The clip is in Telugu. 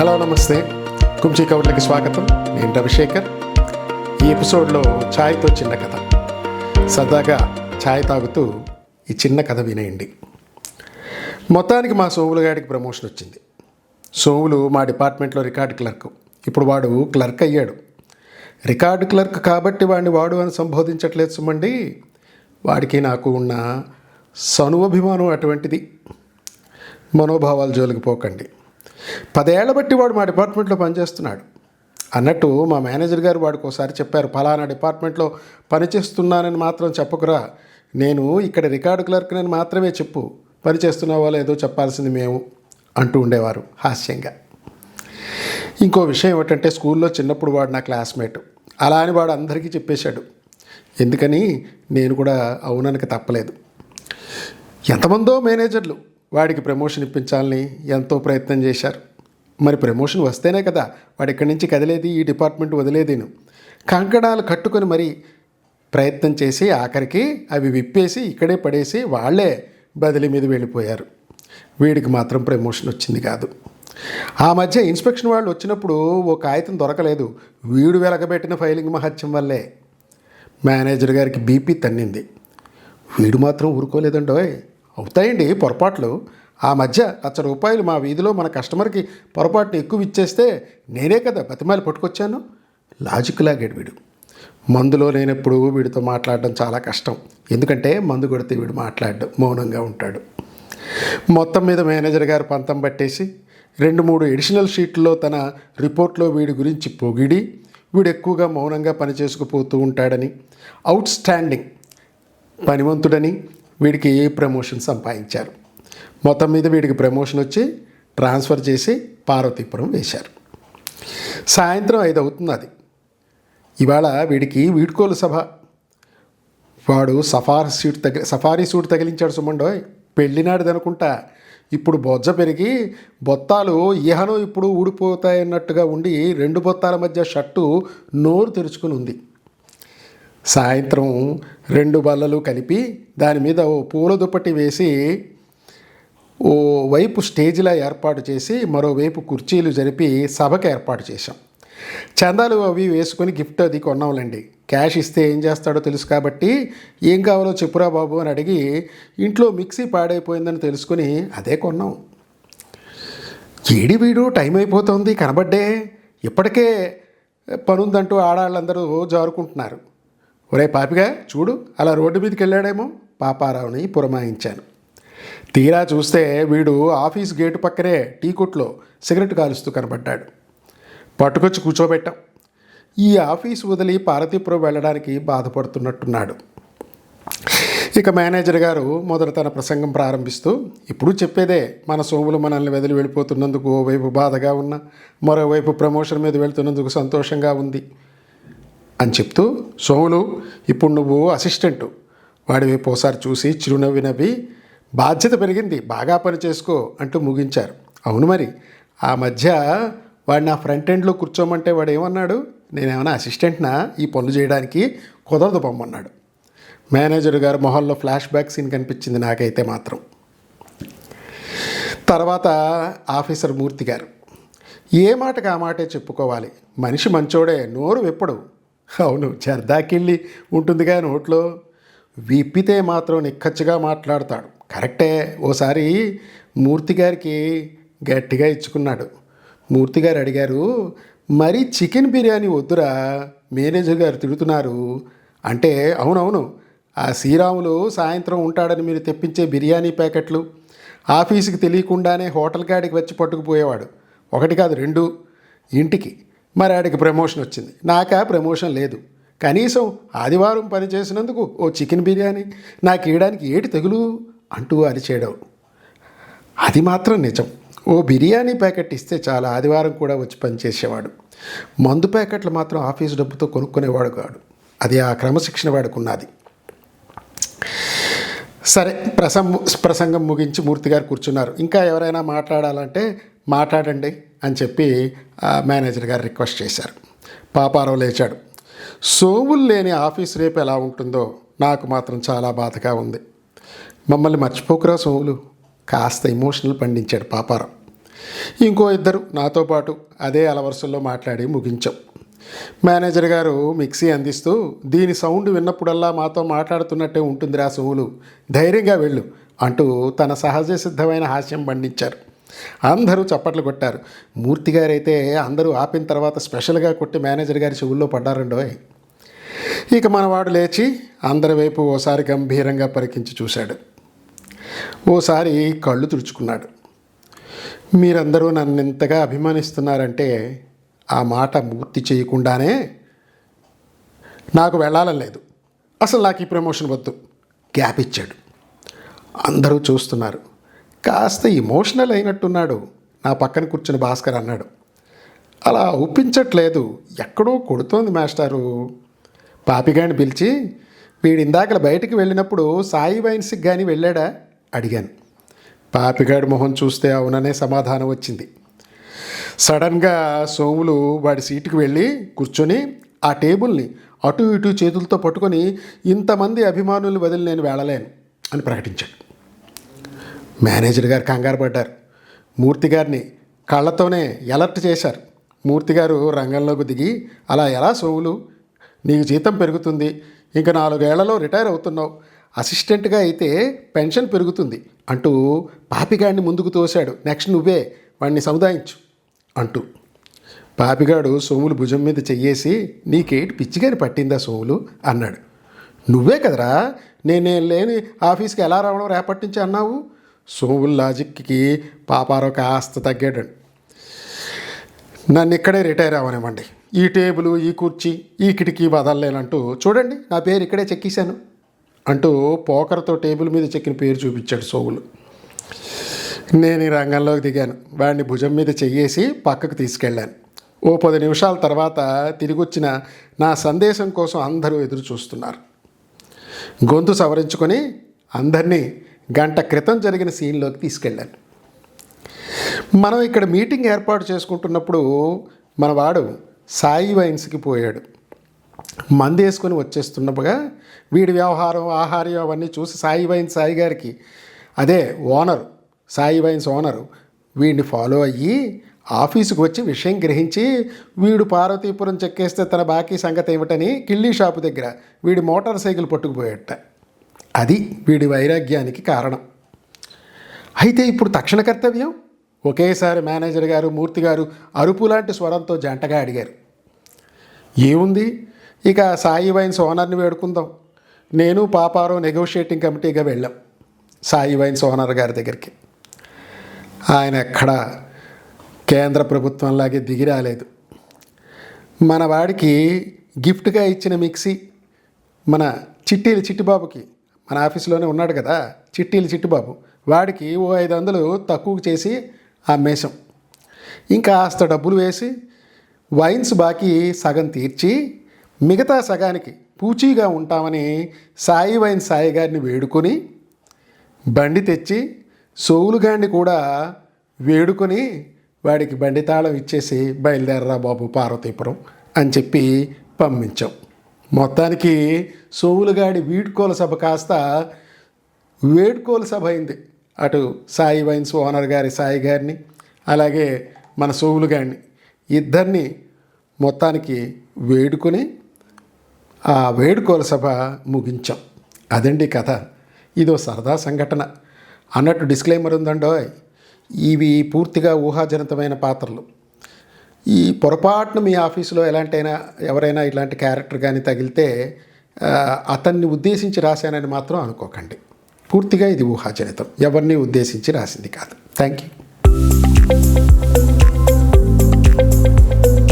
హలో నమస్తే. కుంచి కౌట్లకి స్వాగతం. నేను రవిశేఖర్. ఈ ఎపిసోడ్లో ఛాయ్తో చిన్న కథ. సరదాగా ఛాయ్ తాగుతూ ఈ చిన్న కథ వినేయండి. మొత్తానికి మా సోములు గాడికి ప్రమోషన్ వచ్చింది. సోములు మా డిపార్ట్మెంట్లో రికార్డ్ క్లర్క్. ఇప్పుడు వాడు క్లర్క్ అయ్యాడు. రికార్డు క్లర్క్ కాబట్టి వాడిని వాడు అని సంబోధించట్లేదు సుమండి. వాడికి నాకు ఉన్న సనువభిమానం అటువంటిది. మనోభావాలు జోలికి పోకండి. పదేళ్ళ బట్టి వాడు మా డిపార్ట్మెంట్లో పనిచేస్తున్నాడు. అన్నట్టు మా మేనేజర్ గారు వాడికి ఒకసారి చెప్పారు ఫలానా డిపార్ట్మెంట్లో పనిచేస్తున్నానని మాత్రం చెప్పకురా. నేను ఇక్కడ రికార్డు క్లర్క్నని మాత్రమే చెప్పు. పనిచేస్తున్నావో లేదో చెప్పాల్సింది మేము అంటూ ఉండేవారు హాస్యంగా. ఇంకో విషయం ఏమిటంటే స్కూల్లో చిన్నప్పుడు వాడు నా క్లాస్మేట్. అలా అని వాడు అందరికీ చెప్పేశాడు. ఎందుకని? నేను కూడా అవుననక తప్పలేదు. ఎంతమందో మేనేజర్లు. వాడికి ప్రమోషన్ ఇప్పించాలని ఎంతో ప్రయత్నం చేశారు. మరి ప్రమోషన్ వస్తేనే కదా వాడు ఇక్కడి నుంచి కదిలేది ఈ డిపార్ట్మెంట్ వదిలేదేను. కంకణాలు కట్టుకొని మరి ప్రయత్నం చేసి ఆఖరికి అవి విప్పేసి ఇక్కడే పడేసి వాళ్ళే బదిలీ మీద వెళ్ళిపోయారు. వీడికి మాత్రం ప్రమోషన్ వచ్చింది కాదు. ఆ మధ్య ఇన్స్పెక్షన్ వాళ్ళు వచ్చినప్పుడు ఓ కాగితం దొరకలేదు. వీడు వెలగబెట్టిన ఫైలింగ్ మహత్యం వల్లే. మేనేజర్ గారికి బీపీ తన్నింది. వీడు మాత్రం ఊరుకోలేదండోయ్. అవుతాయండి పొరపాట్లు. ఆ మధ్య లక్ష రూపాయలు మా వీధిలో మన కస్టమర్కి పొరపాటు ఎక్కువ ఇచ్చేస్తే నేనే కదా బతిమాలి పట్టుకొచ్చాను? లాజిక్ లాగాడు వీడు. మందులో లేనప్పుడు వీడితో మాట్లాడడం చాలా కష్టం. ఎందుకంటే మందు కొడితే వీడు మాట్లాడడం మౌనంగా ఉంటాడు. మొత్తం మీద మేనేజర్ గారు పంతం పట్టేసి రెండు మూడు ఎడిషనల్ షీట్లో తన రిపోర్ట్లో వీడి గురించి పొగిడి వీడు ఎక్కువగా మౌనంగా పనిచేసుకుపోతూ ఉంటాడని అవుట్ స్టాండింగ్ పనివంతుడని వీడికి ఏ ప్రమోషన్ సంపాదించారు? మొత్తం మీద వీడికి ప్రమోషన్ వచ్చి ట్రాన్స్ఫర్ చేసి పార్వతీపురం వేశారు. సాయంత్రం ఐదు అవుతుంది అది. ఇవాళ వీడికి వీడ్కోలు సభ. వాడు సఫారీ సూట్ తగిలి సఫారీ సూట్ తగిలించాడు సుమండోయ్. పెళ్ళినాడిది అనుకుంటా. ఇప్పుడు బొజ్జ పెరిగి బొత్తాలు ఇహను ఇప్పుడు ఊడిపోతాయన్నట్టుగా ఉండి రెండు బొత్తాల మధ్య షర్టు నోరు తెరుచుకుని ఉంది సాయంత్రం రెండు బల్లలు కలిపి దాని మీద ఓ పూల దుప్పటి వేసి ఓ వైపు స్టేజ్లా ఏర్పాటు చేసి మరోవైపు కుర్చీలు జరిపి సభకు ఏర్పాటు చేశాం. చందాలు అవి వేసుకొని గిఫ్ట్ అది కొన్నాంలేండి. క్యాష్ ఇస్తే ఏం చేస్తాడో తెలుసు కాబట్టి ఏం కావాలో చెప్పురా బాబు అని అడిగి ఇంట్లో మిక్సీ పాడైపోయిందని తెలుసుకుని అదే కొన్నాం. ఏడి వీడు టైం అయిపోతుంది కనబడ్డే. ఇప్పటికే పనుందంటూ ఆడాళ్ళందరూ జారుకుంటున్నారు. ఒరే పాపిగా చూడు అలా రోడ్డు మీదకి వెళ్ళాడేమో? పాపారావుని పురమాయించాను. తీరా చూస్తే వీడు ఆఫీస్ గేటు పక్కనే టీ కొట్లో సిగరెట్ కాలుస్తూ కనబడ్డాడు. పట్టుకొచ్చి కూర్చోబెట్టాం. ఈ ఆఫీస్ వదిలి పార్వతీపురం వెళ్ళడానికి బాధపడుతున్నట్టున్నాడు. ఇక మేనేజర్ గారు మొదట తన ప్రసంగం ప్రారంభిస్తూ ఇప్పుడు చెప్పేదే మన సోములు మనల్ని వదిలి వెళ్ళిపోతున్నందుకు ఓవైపు బాధగా ఉన్న మరోవైపు ప్రమోషన్ మీద వెళ్తున్నందుకు సంతోషంగా ఉంది. అని చెప్తూ సోములు ఇప్పుడు నువ్వు అసిస్టెంటు వాడి వైపు ఒకసారి చూసి చిరునవ్వి నవ్వి బాధ్యత పెరిగింది బాగా పని చేసుకో అంటూ ముగించారు. అవును మరి ఆ మధ్య వాడు నా ఫ్రంట్ ఎండ్లో కూర్చోమంటే వాడు ఏమన్నాడు? నేనేమైనా అసిస్టెంట్నా ఈ పనులు చేయడానికి కుదరదు పొమ్మన్నాడు మేనేజర్ గారు మొహల్లో ఫ్లాష్ బ్యాక్ సీన్ కనిపించింది నాకైతే మాత్రం. తర్వాత ఆఫీసర్ మూర్తి గారు ఏ మాటకు ఆ మాటే చెప్పుకోవాలి? మనిషి మంచోడే నోరు ఎప్పుడు అవును చర్దాకిళ్ళి ఉంటుందిగా నోట్లో. విప్పితే మాత్రం నిక్కచ్చిగా మాట్లాడతాడు. కరెక్టే ఓసారి మూర్తి గారికి గట్టిగా ఇచ్చుకున్నాడు. మూర్తి గారు అడిగారు మరి చికెన్ బిర్యానీ వద్దురా మేనేజర్ గారు తిడుతున్నారు. అంటే అవునవును ఆ శ్రీరాములు సాయంత్రం ఉంటాడని మీరు తెప్పించే బిర్యానీ ప్యాకెట్లు. ఆఫీస్కి తెలియకుండానే హోటల్ కాడికి వచ్చి పట్టుకుపోయేవాడు. ఒకటి కాదు రెండు. ఇంటికి మరి ఆడికి ప్రమోషన్ వచ్చింది. నాకా ప్రమోషన్ లేదు. కనీసం ఆదివారం పని చేసినందుకు ఓ చికెన్ బిర్యానీ నాకు ఇవ్వడానికి ఏటి తెగులు? అంటూ అరిచేయడం. అది మాత్రం నిజం. ఓ బిర్యానీ ప్యాకెట్ ఇస్తే చాలా ఆదివారం కూడా వచ్చి పనిచేసేవాడు మందు ప్యాకెట్లు మాత్రం ఆఫీసు డబ్బుతో కొనుక్కునేవాడు కాడు. అది ఆ క్రమశిక్షణ వాడుకున్నది. సరే ప్రసం ప్రసంగం ముగించి మూర్తి గారు కూర్చున్నారు. ఇంకా ఎవరైనా మాట్లాడాలంటే మాట్లాడండి. అని చెప్పి మేనేజర్ గారు రిక్వెస్ట్ చేశారు. పాపారావు లేచాడు. సోములు లేని ఆఫీస్ రేపు ఎలా ఉంటుందో నాకు మాత్రం చాలా బాధగా ఉంది. మమ్మల్ని మర్చిపోకురా సోములు కాస్త ఎమోషనల్ పండించాడు పాపారావు. ఇంకో ఇద్దరు నాతో పాటు అదే అలవరుసల్లో మాట్లాడి ముగించాం. మేనేజర్ గారు మిక్సీ అందిస్తూ దీని సౌండ్ విన్నప్పుడల్లా మాతో మాట్లాడుతున్నట్టే ఉంటుందిరా సోములు ధైర్యంగా వెళ్ళు అంటూ తన సహజ సిద్ధమైన హాస్యం పండించారు. అందరూ చప్పట్లు కొట్టారు. మూర్తి గారైతే అందరూ ఆపిన తర్వాత స్పెషల్గా కొట్టి మేనేజర్ గారి చెవుల్లో పడ్డారండో ఇక మనవాడు లేచి అందరి వైపు ఓసారి గంభీరంగా పరికించి చూశాడు. ఓసారి కళ్ళు తుడుచుకున్నాడు. మీరందరూ నన్ను ఇంతగా అభిమానిస్తున్నారంటే ఆ మాట పూర్తి చేయకుండానే నాకు వెళ్ళాలని లేదు. అసలు నాకు ఈ ప్రమోషన్ వద్దు. గ్యాప్ ఇచ్చాడు. అందరూ చూస్తున్నారు. కాస్త ఇమోషనల్ అయినట్టున్నాడు. నా పక్కన కూర్చుని భాస్కర్ అన్నాడు. అలా ఒప్పించట్లేదు. ఎక్కడో కొడుతోంది మాస్టారు. పాపిగాని పిలిచి వీడు ఇందాకల బయటికి వెళ్ళినప్పుడు సాయి వైన్స్కి కానీ వెళ్ళాడా? అడిగాను. పాపిగాడి మొహం చూస్తే అవుననే సమాధానం వచ్చింది. సడన్గా సోములు వాడి సీటుకు వెళ్ళి కూర్చొని ఆ టేబుల్ని అటు ఇటు చేతులతో పట్టుకొని ఇంతమంది అభిమానులు వదిలి నేను వెళ్ళలేను అని ప్రకటించాడు. మేనేజర్ గారు కంగారు పడ్డారు. మూర్తి గారిని కళ్ళతోనే ఎలర్ట్ చేశారు. మూర్తి గారు రంగంలోకి దిగి అలా ఎలా సోములు నీకు జీతం పెరుగుతుంది. ఇంకా నాలుగేళ్ళలో రిటైర్ అవుతున్నావు. అసిస్టెంట్గా అయితే పెన్షన్ పెరుగుతుంది అంటూ పాపిగాడిని ముందుకు తోశాడు. నెక్స్ట్ నువ్వే వాడిని సముదాయించు అంటూ. పాపిగాడు సోములు భుజం మీద చెయ్యేసి నీకేటి పిచ్చిగాని పట్టిందా సోములు? అన్నాడు. నువ్వే కదరా? నేనేం లేని ఆఫీస్కి ఎలా రావడం రేపటి నుంచి అన్నావు? సోవుల్ లాజిక్కి పాపారావు కాస్త తగ్గాడండి నన్ను ఇక్కడే రిటైర్ అవ్వనివ్వండి. ఈ టేబుల్ ఈ కుర్చీ ఈ కిటికీ వదలలేనంటూ చూడండి నా పేరు ఇక్కడే చెక్కేశాను అంటూ పోకర్తో టేబుల్ మీద చెక్కిన పేరు చూపించాడు సోవులు. నేను ఈ రంగంలోకి దిగాను. వాడిని భుజం మీద చెయ్యేసి పక్కకు తీసుకెళ్ళాను. ఓ పది నిమిషాల తర్వాత తిరిగొచ్చిన నా సందేశం కోసం అందరూ ఎదురు చూస్తున్నారు గొంతు సవరించుకొని అందరినీ గంట క్రితం జరిగిన సీన్లోకి తీసుకెళ్ళాను. మనం ఇక్కడ మీటింగ్ ఏర్పాటు చేసుకుంటున్నప్పుడు మన వాడు సాయి వైన్స్కి పోయాడు. మంది వేసుకొని వచ్చేస్తున్నప్పుగా వీడి వ్యవహారం ఆహార్యం అవన్నీ చూసి సాయి వైన్స్ సాయి గారికి అదే ఓనర్ సాయి వైన్స్ ఓనరు వీడిని ఫాలో అయ్యి ఆఫీసుకు వచ్చి విషయం గ్రహించి వీడు పార్వతీపురం చెక్కేస్తే తన బాకీ సంగతి ఏమిటని కిళ్ళీ షాపు దగ్గర వీడి మోటార్ సైకిల్ పట్టుకుపోయేట అది వీడి వైరాగ్యానికి కారణం. అయితే ఇప్పుడు తక్షణ కర్తవ్యం? ఒకేసారి మేనేజర్ గారు మూర్తి గారు అరుపు లాంటి స్వరంతో జంటగా అడిగారు. ఏముంది? ఇక సాయి వైన్స్ ఓనర్ని వేడుకుందాం. నేను పాపారో నెగోషియేటింగ్ కమిటీగా వెళ్ళాం. సాయి వైన్స్ ఓనర్ గారి దగ్గరికి. ఆయన ఎక్కడ కేంద్ర ప్రభుత్వంలాగే దిగి రాలేదు. మన వాడికి గిఫ్ట్గా ఇచ్చిన మిక్సీ మన చిట్టీలు చిట్టిబాబుకి మన ఆఫీస్లోనే ఉన్నాడు కదా చిట్టీలు చిట్టుబాబు. వాడికి ఓ ఐదు వందలు తక్కువ చేసి అమ్మేశాం ఇంకా కాస్త డబ్బులు వేసి వైన్స్ బాకీ సగం తీర్చి మిగతా సగానికి పూచీగా ఉంటామని సాయి వైన్ సాయి గారిని వేడుకొని బండి తెచ్చి సోవులుగాడిని కూడా వేడుకొని వాడికి బండి తాళం ఇచ్చేసి బయలుదేరరా బాబు పార్వతీపురం అని చెప్పి పంపించాం. మొత్తానికి సోవులుగాడి వీడ్కోల సభ కాస్త వేడుకోలు సభ అయింది. అటు సాయి వైన్స్ ఓనర్ గారి సాయి గారిని అలాగే మన సోవులు గారిని ఇద్దరిని మొత్తానికి వేడుకొని ఆ వేడుకోల సభ ముగించాం. అదండి కథ. ఇదో సరదా సంఘటన. అన్నట్టు డిస్క్లైమర్ ఉందండో ఇవి పూర్తిగా ఊహాజనితమైన పాత్రలు. ఈ పొరపాటున మీ ఆఫీసులో ఎలాంటైనా ఎవరైనా ఇలాంటి క్యారెక్టర్ కానీ తగిలితే అతన్ని ఉద్దేశించి రాశానని మాత్రం అనుకోకండి. పూర్తిగా ఇది ఊహాజనితం. ఎవరిని ఉద్దేశించి రాసింది కాదు. Thank you